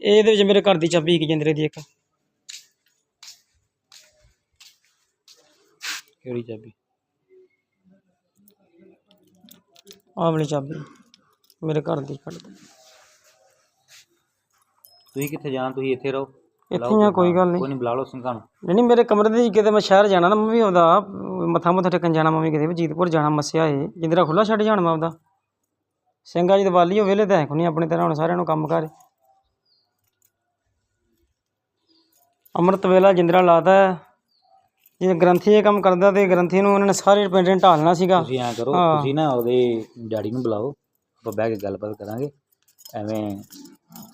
ਇਹਦੇ ਵਿੱਚ ਮੇਰੇ ਘਰ ਦੀ ਚਾਬੀ ਇੱਕ ਜਿੰਦਰੇ ਦੀ ਇੱਕ। ਕਿਹੜੀ ਚਾਬੀ? ਆਹ ਵਾਲੀ ਚਾਬੀ ਮੇਰੇ ਘਰ ਦੀ ਕੱਢ। ਤੁਸੀਂ ਕਿੱਥੇ ਜਾਣਾ? ਤੁਸੀਂ ਇੱਥੇ ਰਹੋ। ਇੱਥੇ ਆ ਕੋਈ ਗੱਲ ਨਹੀਂ। ਕੋਈ ਨਹੀਂ ਬੁਲਾ ਲਓ ਸਿੰਘਾਂ ਨੂੰ ਨਹੀਂ ਨਹੀਂ ਮੇਰੇ ਕਮਰੇ ਦੇ ਕਿਤੇ ਮੈਂ ਸ਼ਹਿਰ ਜਾਣਾ ਨਾ ਮੈਂ ਵੀ ਉਹਦਾ ਮੱਥਾ ਮੁੱਥਾ ਟੇਕਣ ਜਾਣਾ ਮੈਂ ਵੀ ਕਿਤੇ ਵਜੀਦਪੁਰ ਜਾਣਾ ਮੱਸਿਆ ਏ ਜਿੰਦਰਾ ਖੁੱਲਾ ਛੱਡ ਜਾਣ ਮੈਂ ਉਹਦਾ ਸਿੰਘਾਂ ਜੀ ਦੀਵਾਲੀ ਹੋ ਵੇਲੇ ਤਾਂ ਹੈ ਕੋਈ ਨਹੀਂ ਆਪਣੇ ਤਰ੍ਹਾਂ ਹੁਣ ਸਾਰਿਆਂ ਨੂੰ ਕੰਮ ਕਰ ਅੰਮ੍ਰਿਤ ਵੇਲਾ ਜਿੰਦਰਾ ਲਾਤਾ ਹੈ। ਜੇ ਗ੍ਰੰਥੀ ਇਹ ਕੰਮ ਕਰਦਾ ਤੇ ਗ੍ਰੰਥੀ ਨੂੰ ਉਹਨਾਂ ਨੇ ਸਾਰੇ ਪਿੰਡ ਨੇ ਢਾਲਣਾ ਸੀਗਾ। ਤੁਸੀਂ ਐਂ ਕਰੋ ਹਾਂ। ਤੁਸੀਂ ਨਾ ਉਹਦੇ ਡੈਡੀ ਨੂੰ ਬੁਲਾਓ ਆਪਾਂ ਬਹਿ ਕੇ ਗੱਲਬਾਤ ਕਰਾਂਗੇ। ਐਵੇਂ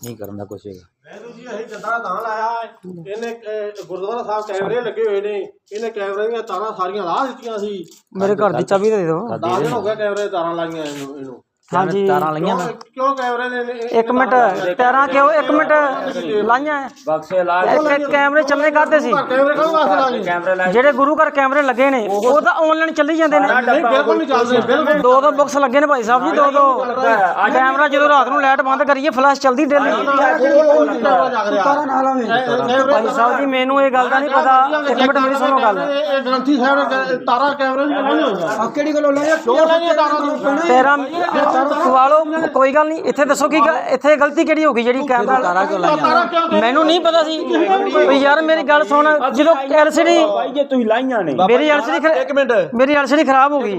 ਨਹੀਂ ਕਰਨ ਦਾ ਕੁਛ ਹੈਗਾ। ਮੈਨੂੰ ਜੀ ਅਸੀਂ ਜੱਦਾ ਤਾਂ ਲਾਇਆ ਹੈ। ਇਹਨੇ ਅਹ, ਗੁਰਦੁਆਰਾ ਸਾਹਿਬ ਕੈਮਰੇ ਲੱਗੇ ਹੋਏ ਨੇ। ਇਹਨੇ ਕੈਮਰੇ ਦੀਆਂ ਤਾਰਾਂ ਸਾਰੀਆਂ ਲਾ ਦਿੱਤੀਆਂ ਸੀ। ਮੇਰੇ ਘਰ ਦੀ ਚਾਬੀ ਦੇ ਦਿਓ। 10 ਦਿਨ ਹੋ ਗਏ ਕੈਮਰੇ ਦੀਆਂ ਤਾਰਾਂ ਲਾਈਆਂ ਇਹਨੂੰ ਇਹਨੂੰ। ਹਾਂਜੀ ਤਾਰਾਂ ਲਈਆਂ ਮੈਂ ਕਿਉਂ- ਕੈਮਰੇ ਨੇ ਨੇ- ਇੱਕ ਮਿੰਟ ਤੇਰਾਂ ਕਿਉਂ ਇੱਕ ਮਿੰਟ ਲਾਈਆਂ ਬਕਸੇ ਲਾ ਇੱਥੇ ਕੈਮਰੇ ਚੱਲੇ ਕਰਦੇ ਸੀ ਕੈਮਰੇ ਕਾਹਨੂੰ ਵਾਸਤੇ ਲਾਏ ਕੈਮਰੇ ਲਾ ਜਿਹੜੇ ਗੁਰੂ ਘਰ ਕੈਮਰੇ ਲੱਗੇ ਨੇ ਉਹ ਤਾਂ ਆਨਲਾਈਨ ਚੱਲੀ ਜਾਂਦੇ ਨੇ ਨਹੀਂ ਬਿਲਕੁਲ ਨਹੀਂ ਚੱਲਦੇ ਬਿਲਕੁਲ ਦੋ ਦੋ ਬਾਕਸ ਲੱਗੇ ਨੇ ਭਾਈ ਸਾਹਿਬ ਜੀ ਦੋ ਦੋ ਕੈਮਰਾ ਜਦੋਂ ਰਾਤ ਨੂੰ ਲਾਈਟ ਬੰਦ ਕਰੀਏ ਫਲੈਸ਼ ਚੱਲਦੀ ਡੇਲੀ ਭਾਈ ਸਾਹਿਬ ਜੀ ਮੈਨੂੰ ਇਹ ਗੱਲ ਦਾ ਨਹੀਂ ਪਤਾ ਇੱਕ ਮਿੰਟ ਮੇਰੀ ਸੁਣੋ ਗੱਲ ਇਹ ਗ੍ਰੰਥੀ ਸਾਹਿਬ ਨੇ ਤਾਰਾਂ ਕੈਮਰੇ ਦੀਆਂ ਲਾਈਆਂ ਹੋਈਆਂ ਆ ਕਿਹੜੀ ਗੱਲ ਲਾਈਆਂ ਕਿਉਂ ਲਾਈਆਂ ਤਾਰਾਂ ਨੂੰ ਤੇਰਾ ਸਵਾਲੋ ਕੋਈ ਗੱਲ ਨਹੀਂ। ਇੱਥੇ ਦੱਸੋ ਕੀ ਗੱਲ- ਇੱਥੇ ਗਲਤੀ ਕਿਹੜੀ ਹੋ ਗਈ ਜਿਹੜੀ ਕੈਮਰਾ ਮੈਨੂੰ ਨਹੀਂ ਪਤਾ ਸੀ। ਵੀ ਯਾਰ ਮੇਰੀ ਗੱਲ ਸੁਣ। ਜਦੋਂ ਐਲਸੀਡੀ ਜੇ ਤੁਸੀਂ ਲਾਈਆਂ ਨੇ। ਮੇਰੀ ਐਲਸੀਡੀ ਇੱਕ ਮਿੰਟ। ਮੇਰੀ ਐਲਸੀਡੀ ਖਰਾਬ ਹੋ ਗਈ।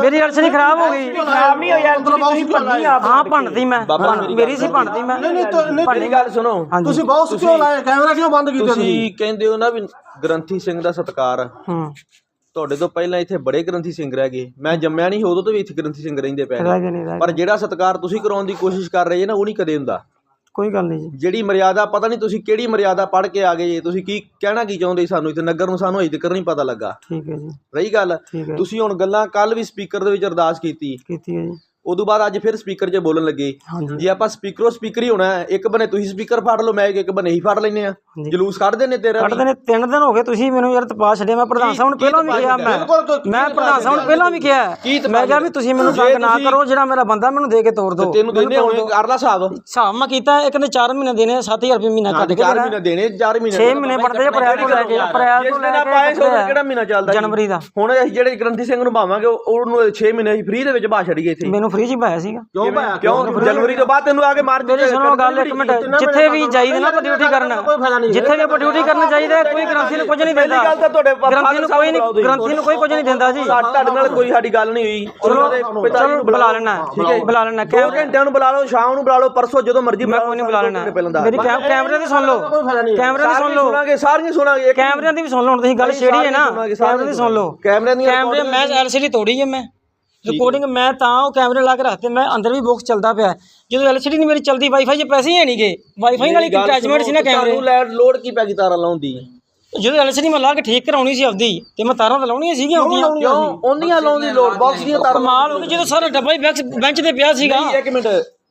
ਮੇਰੀ ਐਲਸੀਡੀ ਖਰਾਬ ਹੋ ਗਈ। ਖਰਾਬ ਨਹੀਂ ਹੋਇਆ ਤੁਸੀਂ ਭੰਨੀ ਆ ਹਾਂ ਭੰਨਤੀ ਮੈਂ। ਮੇਰੀ ਸੀ ਭੰਨਤੀ ਮੈਂ। ਨਹੀਂ ਨਹੀਂ ਭੰਨੀ ਗੱਲ ਸੁਣੋ। ਹਾਂਜੀ। ਤੁਸੀਂ ਬਹੁਤ ਕਿਉਂ ਲਾਏ? ਕੈਮਰਾ ਕਿਉਂ ਬੰਦ ਕੀਤਾ ਤੁਸੀਂ ਤੁਸੀਂ? ਕਹਿੰਦੇ ਹੋ ਨਾ ਵੀ ਗ੍ਰੰਥੀ ਸਿੰਘ ਦਾ ਸਤਕਾਰ ਆ। ਹੂੰ। ਤੁਹਾਡੇ ਤੋਂ ਪਹਿਲਾਂ ਇੱਥੇ ਬੜੇ ਗ੍ਰੰਥੀ ਸਿੰਘ ਰਹਿ ਗਏ ਮੈਂ ਜੰਮਿਆ ਨਹੀਂ ਉਦੋਂ ਤੋਂ ਵੀ ਇੱਥੇ ਗ੍ਰੰਥੀ ਸਿੰਘ ਰਹਿੰਦੇ ਪਏ ਨੇ। ਰਹਿ ਗਏ ਨਹੀਂ ਰਹਿ ਗਏ। ਪਰ ਜਿਹੜਾ ਸਤਕਾਰ ਤੁਸੀਂ ਕਰਾਉਣ ਦੀ ਕੋਸ਼ਿਸ਼ ਕਰ ਰਹੇ ਜੇ ਨਾ ਉਹ ਨਹੀਂ ਕਦੇ ਹੁੰਦਾ। ਕੋਈ ਗੱਲ ਨਹੀਂ ਜੀ। ਜਿਹੜੀ ਮਰਿਆਦਾ ਪਤਾ ਨਹੀਂ ਤੁਸੀਂ ਕਿਹੜੀ ਮਰਿਆਦਾ ਪੜ੍ਹ ਕੇ ਆ ਗਏ ਜੇ। ਤੁਸੀਂ ਕੀ ਕਹਿਣਾ ਕੀ ਚਾਹੁੰਦੇ ਸਾਨੂੰ? ਇੱਥੇ ਨਗਰ ਨੂੰ ਸਾਨੂੰ ਅਜੇ ਤੱਕ ਨਹੀਂ ਪਤਾ ਲੱਗਾ। ਠੀਕ ਹੈ ਜੀ। ਰਹੀ ਗੱਲ? ਠੀਕ ਹੈ। ਤੁਸੀਂ ਹੁਣ ਗੱਲਾਂ ਕੱਲ ਵੀ ਸਪੀਕਰ ਦੇ ਵਿੱਚ ਅਰਦਾਸ ਕੀਤੀ। ਕੀਤੀ ਹੈ ਜੀ। ਉਦੋਂ ਬਾਅਦ ਅੱਜ ਫਿਰ ਸਪੀਕਰ 'ਚ ਬੋਲਣ ਲੱਗੇ। ਹਾਂਜੀ। ਜੇ ਆਪਾਂ ਸਪੀਕਰੋ ਸਪੀਕਰ ਹੀ ਹੋਣਾ ਹੈ ਇੱਕ ਬਨੇ ਤੁਸੀਂ ਸਪੀਕਰ ਫੜ ਲਓ ਮੈਂ ਇੱਕ ਬਨੇ ਹੀ ਫੜ ਲੈਨੇ ਆ। ਜਲੂਸ ਕੱਢਦੇ ਨੇ ਤੇਰਾ। ਕੱਢਦੇ ਨੇ ਤਿੰਨ ਦਿਨ ਹੋ ਗਏ ਤੁਸੀਂ ਮੈਨੂੰ ਯਾਰ ਤਪਾ ਛੱਡਿਆ ਮੈਂ ਪ੍ਰਧਾਨ ਸਾਹਿਬ ਨੂੰ ਪਹਿਲਾਂ ਵੀ ਕਿਹਾ ਮੈਂ ਮੈਂ ਪ੍ਰਧਾਨ ਸਾਹਿਬ ਨੂੰ ਪਹਿਲਾਂ ਵੀ ਕਿਹਾ ਮੈਂ ਕਿਹਾ ਵੀ ਤੁਸੀਂ ਮੈਨੂੰ ਤੰਗ ਨਾ ਕਰੋ ਜਿਹੜਾ ਮੇਰਾ ਬੰਦਾ ਮੈਨੂੰ ਦੇ ਕੇ ਤੋੜ ਦਿਓ। ਤੈਨੂੰ ਦਿੰਦੇ ਹੋਣੇ ਕਰ ਲਾ ਹਿਸਾਬ ਹਿਸਾਬ ਮੈਂ ਕੀਤਾ ਇੱਕ ਨੇ 4 ਮਹੀਨੇ ਦੇਣੇ 7000 ਰੁਪਏ ਮਹੀਨਾ ਕੱਢ ਕੇ 4 ਮਹੀਨੇ ਦੇਣੇ 4 ਮਹੀਨੇ 6 ਮਹੀਨੇ ਬਣਦੇ ਆ ਅਪ੍ਰੈਲ ਤੋਂ ਲੈ ਕੇ ਅਪ੍ਰੈਲ ਜਿਸ ਤੋਂ ਦਿਨ ਲੈ ਕੇ ਸੋ ਕਿਹੜਾ ਮਹੀਨਾ ਚੱਲਦਾ? ਜਨਵਰੀ ਦਾ। ਹੁਣ ਅਸੀਂ ਜਿਹੜੇ ਗ੍ਰੰਥੀ ਸਿੰਘ ਨੂੰ ਭਾਵਾਂਗੇ ਉਹ- ਉਹਨੂੰ 6 ਮਹੀਨੇ ਅਸੀਂ ਫ੍ਰੀ ਦੇ ਵਿੱਚ ਬਾ ਛੜੀਏ ਇੱਥੇ। ਮੈਨੂੰ ਫ੍ਰੀ ਚ ਹੀ ਪਾਇਆ ਸੀਗਾ। ਕਿਉਂ ਭਾਇਆ ਕਿਉਂ? ਜਨਵਰੀ ਤੋਂ ਬਾਅਦ ਤੈਨੂੰ ਆ ਕੇ ਮਾਰ ਮੇਰੀ ਸੁਣੋ ਗੱਲ ਇੱਕ ਮਿੰਟ ਜਿੱਥੇ ਵੀ ਜਾਈਦੇ ਨਾ ਆਪਾਂ ਡਿਊਟੀ ਕਰਨ। ਜਿੱਥੇ ਵੀ ਆਪਾਂ ਡਿਊਟੀ ਕਰਨ ਜਾਈਦਾ ਕੋਈ ਗ੍ਰੰਥੀ ਨੂੰ ਕੁਝ ਨਹੀਂ ਦਿੰਦਾ। ਗੱਲ ਤਾਂ ਤੁਹਾਡੇ ਗ੍ਰੰਥੀ ਨੂੰ ਕੋਈ ਨਹੀਂ ਗ੍ਰੰਥੀ ਨੂੰ ਕੋਈ ਕੁਝ ਨਹੀਂ ਦਿੰਦਾ ਜੀ। ਤੁਹਾਡੇ ਨਾਲ ਕੋਈ ਸਾਡੀ ਗੱਲ ਨਹੀਂ ਹੋਈ। ਉਹਨਾਂ ਦੇ ਪਿਤਾ ਨੂੰ ਬੁਲਾ ਲੈਣਾ। ਠੀਕ ਹੈ ਬੁਲਾ ਲੈਣਾ। ਦੋ ਘੰਟਿਆਂ ਨੂੰ ਬੁਲਾ ਲਓ ਸ਼ਾਮ ਨੂੰ ਬੁਲਾ ਲਓ ਪਰਸੋਂ ਜਦੋਂ ਮਰਜ਼ੀ ਮੈਂ ਕੋਈ ਨਹੀਂ ਬੁਲਾ ਲੈਣਾ। ਪਹਿਲਾਂ ਦਾ। ਮੇਰੀ ਕੈਮਰੇ ਦੀ ਸੁਣ ਲਓ। ਕੈਮਰੇ ਦੀ ਸੁਣ ਲਓ। ਸੁਣਾਂਗੇ ਸਾਰੀਆਂ ਸੁਣਾਂਗੇ ਕੈਮਰਿਆਂ ਦੀ ਵੀ ਸੁਣ ਲਓ ਹੁਣ ਤੁਸੀਂ ਗੱਲ ਛੇੜੀ ਹੈ ਨਾ ਕੈਮਰੇ ਦੀ ਸੁਣ ਲਓ। ਕੈਮਰਿਆਂ ਦੀਆਂ ਕੈਮਰੇ ਮੈਂ ਐਲਸੀਡੀ ਤੋੜੀ ਹੈ ਮੈਂ। ਰਿਕਾਰਡਿੰਗ ਮੈਂ ਤਾਂ ਉਹ ਕੈਮਰੇ ਲਾ ਕੇ ਰੱਖਤੇ ਮੈਂ ਅੰਦਰ ਵੀ ਬਾਕਸ ਚੱਲਦਾ ਪਿਆ ਜਦੋਂ ਐਲਸੀਡੀ ਨਹੀਂ ਮੇਰੀ ਚੱਲਦੀ ਵਾਈਫਾਈ 'ਚ ਪੈਸੇ ਹੀ ਹੈ ਨਹੀਂਗੇ। ਵਾਈਫਾਈ ਨਾਲ ਇੱਕ ਅਟੈਚਮੈਂਟ ਸੀ ਨਾ ਕੈਮਰੇ ਤੁਹਾਨੂੰ ਲੈ ਲੋਡ ਕੀ ਪੈ ਗਈ ਤਾਰਾਂ ਲਾਉਣ ਦੀ? ਜਦੋਂ ਐਲਸੀਡੀ ਮੈਂ ਲਾ ਕੇ ਠੀਕ ਕਰਾਉਣੀ ਸੀ ਆਪਦੀ ਤੇ ਮੈਂ ਤਾਰਾਂ ਤਾਂ ਲਾਉਣੀਆਂ ਸੀਗੀਆਂ ਆਪਦੀਆਂ ਕਿਉਂ? ਉਹਦੀਆਂ ਲਾਉਣ ਦੀ ਲੋਡ ਬਾਕਸ ਦੀਆਂ ਤਾਰਾਂ ਕਮਾਲ ਹੋ ਗਈ ਜਦੋਂ ਸਾਰਾ ਡੱਬਾ ਹੀ ਬੈਂਚ ਤੇ ਪਿਆ ਸੀਗਾ। ਇੱਕ ਮਿੰਟ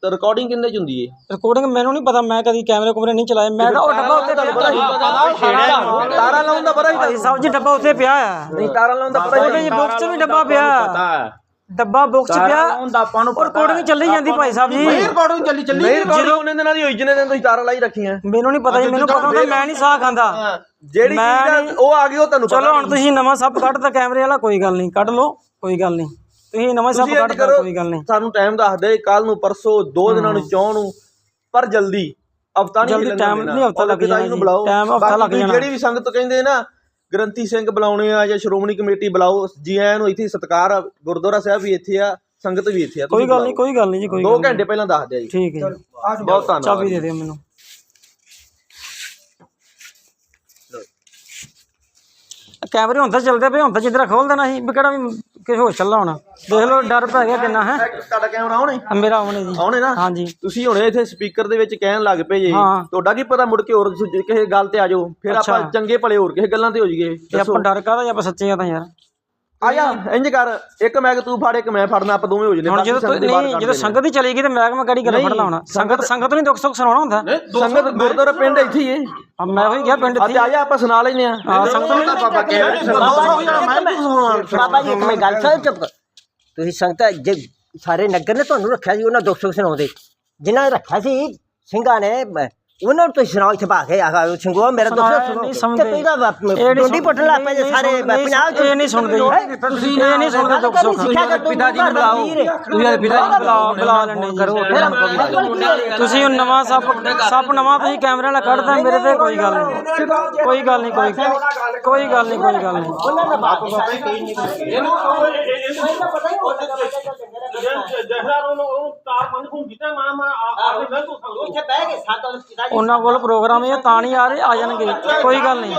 ਰਿਕਾਰਡਿੰਗ ਕਿੰਨੇ ਚ ਹੁੰਦੀ ਏ? ਰਿਕਾਰਡਿੰਗ ਮੈਨੂੰ ਨਹੀਂ ਪਤਾ ਮੈਂ ਕਦੀ ਕੈਮਰੇ ਕੁਮਰੇ ਨਹੀਂ ਚਲਾਏ। ਮੈਂ ਤਾਂ ਉਹ ਡੱਬਾ ਉੱਤੇ ਪਿਆ ਤਾਰਾਂ ਲਾਉਣ ਦਾ ਪਤਾ ਹੀ ਸਾਹਿਬ ਜੀ ਡੱਬਾ ਉੱਤੇ ਪਿਆ ਆ ਨਹੀਂ ਤਾਰਾਂ ਲਾਉਣ ਦਾ ਪਤਾ ਹੀ ਉਹਦੇ ਬਾਕਸ 'ਚ ਵੀ ਡੱਬਾ ਪਿਆ। ਡੱਬਾ ਬਾਕਸ 'ਚ ਪਿਆ। ਉਹ ਰਿਕਾਰਡਿੰਗ ਚੱਲੀ ਜਾਂਦੀ ਭਾਈ ਸਾਹਿਬ ਜੀ। ਰਿਕਾਰਡਿੰਗ ਚੱਲੀ ਚੱਲੀ ਨਹੀਂ ਰਿਕਾਰਡਿੰਗ ਉਹਨੇ ਦਿਨਾਂ ਦੀ ਹੋਈ ਜਿਹਨੇ ਦਿਨ ਤੁਸੀਂ ਤਾਰਾਂ ਲਾਈ ਰੱਖੀਆਂ। ਮੈਨੂੰ ਨਹੀਂ ਪਤਾ ਜੀ ਮੈਨੂੰ ਪਤਾ ਹੁੰਦਾ ਮੈਂ ਨਹੀਂ ਸਾਹ ਖਾਂਦਾ। ਜਿਹੜੀ ਚੀਜ਼ ਉਹ ਆ ਗਈ ਉਹ ਤੁਹਾਨੂੰ ਪਤਾ ਚਲੋ ਹੁਣ ਤੁਸੀਂ ਨਵਾਂ ਸੱਪ ਕੱਢਤਾ ਕੈਮਰੇ ਵਾਲਾ ਕੋਈ ਗੱਲ ਨਹੀਂ। ਕੱਢ ਲਓ ਕੋਈ ਗੱਲ ਨਹੀਂ। ਤੁਸੀਂ ਨਵਾਂ ਸੱਪ ਕੱਢਤਾ ਕਰੋ, ਕੋਈ ਗੱਲ ਨਹੀਂ। ਸਾਨੂੰ ਟਾਈਮ ਦੱਸ ਦੇ ਕੱਲ ਨੂੰ ਪਰਸੋਂ ਦੋ ਦਿਨਾਂ ਨੂੰ ਚੌਂ ਨੂੰ ਪਰ ਜਲਦੀ। ਹਫਤਾ ਨਹੀਂ ਜਲਦੀ ਦੇਣਾ। ਨਹੀਂ, ਹਫ਼ਤਾ ਲੱਗ ਨੂੰ ਹਫ਼ਤਾ ਬਾਕੀ ਜਾਣਾ। ਜਿਹੜੀ ਵੀ ਸੰਗਤ ਕਹਿੰਦੇ ਨਾ ਗ੍ਰੰਥੀ ਸਿੰਘ ਬੁਲਾਉਣੇ ਆ ਜਾਂ ਸ਼੍ਰੋਮਣੀ ਕਮੇਟੀ ਬੁਲਾਓ ਜੀ ਆਇਆਂ ਨੂੰ ਇੱਥੇ ਸਤਿਕਾਰ ਆ ਗੁਰਦੁਆਰਾ ਸਾਹਿਬ ਵੀ ਇੱਥੇ ਆ ਸੰਗਤ ਵੀ ਇੱਥੇ ਆ ਕੋਈ ਗੱਲ ਨਹੀਂ ਕੋਈ ਗੱਲ ਨਹੀਂ ਜੀ ਕੋਈ ਦੋ ਘੰਟੇ ਪਹਿਲਾਂ ਦੱਸ ਦਿਆ ਜੀ। ਠੀਕ ਹੈ ਜੀ। ਬਹੁਤ ਧੰਨਵਾਦ। ਚਾਬੀ ਦੇ ਦਿਓ ਮੈਨੂੰ। ਕੈਮਰੇ ਹੁਣ ਤਾਂ ਚੱਲਦੇ ਪਏ ਹੁਣ ਤਾਂ ਜਿੱਦਾਂ ਖੋਲ ਦੇਣਾ ਸੀ ਵੀ ਕਿਹੜਾ ਵੀ ਕਿਸੇ ਹੋਰ ਚੱਲਾ ਹੋਣਾ। ਦੇਖ ਲਓ ਡਰ ਪੈ ਗਿਆ ਕਿੰਨਾ ਹੈ? ਤੁਹਾਡਾ ਕੈਮਰਾ ਆਉਣੇ ਮੇਰਾ ਆਉਣੇ ਜੀ। ਆਉਣੇ ਨਾ? ਹਾਂਜੀ। ਤੁਸੀਂ ਹੁਣੇ ਇੱਥੇ ਸਪੀਕਰ ਦੇ ਵਿੱਚ ਕਹਿਣ ਲੱਗ ਪਏ ਜੀ ਹਾਂ। ਤੁਹਾਡਾ ਕੀ ਪਤਾ ਮੁੜ ਕੇ ਹੋਰ ਤੁਸੀਂ ਕਿਸੇ ਗੱਲ ਤੇ ਆ ਜਾਓ। ਫਿਰ ਆਪਾਂ ਚੰਗੇ ਭਲੇ ਹੋਰ ਕਿਸੇ ਗੱਲਾਂ ਤੇ ਹੋ ਜਾਈਏ। ਤੇ ਆਪਾਂ ਡਰ ਕਾਹਦਾ ਜੇ ਆਪਾਂ ਸੱਚੇ ਆ ਤਾਂ ਯਾਰ। ਆ ਜਾ ਇੰਜ ਕਰ ਇੱਕ ਮੈਗ ਤੂੰ ਫੜ ਇੱਕ ਮੈਂ ਫੜਨਾ ਆਪਾਂ ਦੋਵੇਂ ਹੋ ਜਨੇ ਹੁਣ ਜਦੋਂ ਨਹੀਂ ਜਦੋਂ ਸੰਗਤ ਹੀ ਚਲੀ ਗਈ ਤੇ ਮੈਂ ਕਿਹਾ ਕਿਹੜੀ ਗੱਲ ਫੜ ਲਾਉਣਾ ਸੰਗਤ ਸੰਗਤ ਨੂੰ ਦੁੱਖ ਸੁੱਖ ਸੁਣਾਉਣਾ ਹੁੰਦਾ? ਸੰਗਤ ਗੁਰਦੁਆਰਾ ਪਿੰਡ ਇੱਥੇ ਹੀ ਆ ਮੈਂ ਉਹੀ ਕਿਹਾ ਪਿੰਡ ਅੱਜ ਆ ਜਾ ਆਪਾਂ ਸੁਣਾ ਲੈਨੇ ਆ ਹਾਂ ਸੰਗਤ ਨੂੰ ਬਾਬਾ ਕਹਿ ਬਾਬਾ ਜੀ ਇੱਕ ਮੈਂ ਗੱਲ ਸੁਣ ਚੁੱਪ ਤੁਸੀਂ ਸੰਗਤ ਜੇ ਸਾਰੇ ਨਗਰ ਨੇ ਤੁਹਾਨੂੰ ਰੱਖਿਆ ਸੀ ਉਹਨਾਂ ਦੁੱਖ ਸੁੱਖ ਸੁਣਾਉਂਦੇ। ਜਿਨ੍ਹਾਂ ਨੇ ਰੱਖਿਆ ਸੀ ਸਿੰਘਾਂ ਨੇ ਉਹਨਾਂ ਨੂੰ ਤੁਸੀਂ ਸੁਣਾਓ ਇੱਥੇ ਪਾ ਕੇ ਆਖਾ ਸਿੰਘੋ ਮੇਰਾ ਦੁੱਖ ਸੁਣਾਇਆ ਸੁਣੋ ਨਹੀਂ ਤੇ ਸੁਣਦੇ। ਤੁਸੀਂ ਤਾਂ ਨਹੀਂ ਡੋਡੀ ਪੁੱਟਣ ਲੱਗ ਪਏ ਸਾਰੇ ਪੰਜਾਬ ਚ ਇਹ ਨਹੀਂ ਸੁਣਦੇ। ਤੁਸੀਂ ਇਹ ਨਹੀਂ ਸੁਣਦੇ ਦੁੱਖ ਸੁੱਖ। ਪਿਤਾ ਜੀ ਨੂੰ ਬੁਲਾਓ ਤੁਸੀਂ ਪਿਤਾ ਜੀ ਨੂੰ ਬੁਲਾ ਬੁਲਾ ਲੈਣੇ ਕਰੋ ਤੁਸੀਂ ਹੁਣ ਨਵਾਂ ਸੱਪ ਸੱਪ ਨਵਾਂ ਤੁਸੀਂ ਕੈਮਰੇ ਵਾਲਾ ਕੱਢਦਾ ਮੇਰੇ ਤੇ ਕੋਈ ਗੱਲ ਨਹੀਂ ਕੋਈ ਗੱਲ ਨਹੀਂ ਕੋਈ ਕੋਈ ਗੱਲ ਨਹੀਂ ਕੋਈ ਗੱਲ ਨਹੀਂ ਇਹਨੂੰ ਕਹੋ ਇਹ- ਇਹ- ਇਹਨੂੰ ਉਹਨੂੰ ਉਹਨੂੰ ਤਾਰ ਮੰਨ ਫੋਨ ਕੀਤਾ ਮੈਂ ਮੈਂ ਆ ਆ ਕੇ ਮੈਂ ਤੂੰ ਸੰਗੋ ਇੱਥੇ ਬਹਿ ਕੇ ਸਾਡਾ ਪਿਤਾ ਜੀ ਉਹਨਾਂ ਕੋਲ ਪ੍ਰੋਗਰਾਮ ਇਹ ਤਾਂ ਨਹੀਂ ਆ ਰਹੇ ਆ ਜਾਣਗੇ। ਕੋਈ ਗੱਲ ਨਹੀਂ।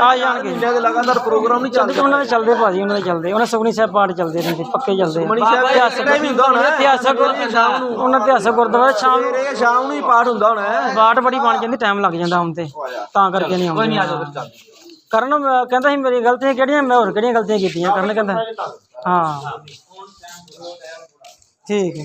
ਆ ਜਾਣਗੇ। ਇੰਡੀਆ ਦੇ ਲਗਾਤਾਰ ਪ੍ਰੋਗਰਾਮ ਨਹੀਂ ਚੱਲਦੇ। ਉਹਨਾਂ ਦੇ ਚੱਲਦੇ ਭਾਜੀ ਉਹਨਾਂ ਦੇ ਚੱਲਦੇ। ਉਹਨਾਂ ਸੁਖਨੀ ਸਾਹਿਬ ਪਾਠ ਚੱਲਦੇ ਰਹਿੰਦੇ ਪੱਕੇ ਚੱਲਦੇ ਮਣੀ ਸਾਹਿਬ ਇਤਿਹਾਸਕ ਟਾਈਮ ਹੁੰਦਾ ਹੋਣਾ। ਇਤਿਹਾਸਕ ਸ਼ਾਮ ਨੂੰ। ਉਹਨਾਂ ਇਤਿਹਾਸਕ ਗੁਰਦੁਆਰਾ ਸ਼ਾਮ ਨੂੰ। ਸਵੇਰੇ ਸ਼ਾਮ ਨੂੰ ਹੀ ਪਾਠ ਹੁੰਦਾ ਹੋਣਾ। ਬਾਟ ਬੜੀ ਬਣ ਜਾਂਦੀ ਟਾਈਮ ਲੱਗ ਜਾਂਦਾ ਹੁਣ ਤੇ। ਤਾਂ ਕਰਕੇ ਨਹੀਂ ਆਉਂਦੇ। ਕਰਨ ਕਹਿੰਦਾ ਸੀ ਮੇਰੀ ਗਲਤੀਆਂ ਕਿਹੜੀਆਂ ਮੈਂ ਹੋਰ ਕਿਹੜੀਆਂ ਗਲਤੀਆਂ ਕੀਤੀਆਂ ਕਰਨ ਕਹਿੰਦਾ। ਹਾਂ। ਠੀਕ ਹੈ।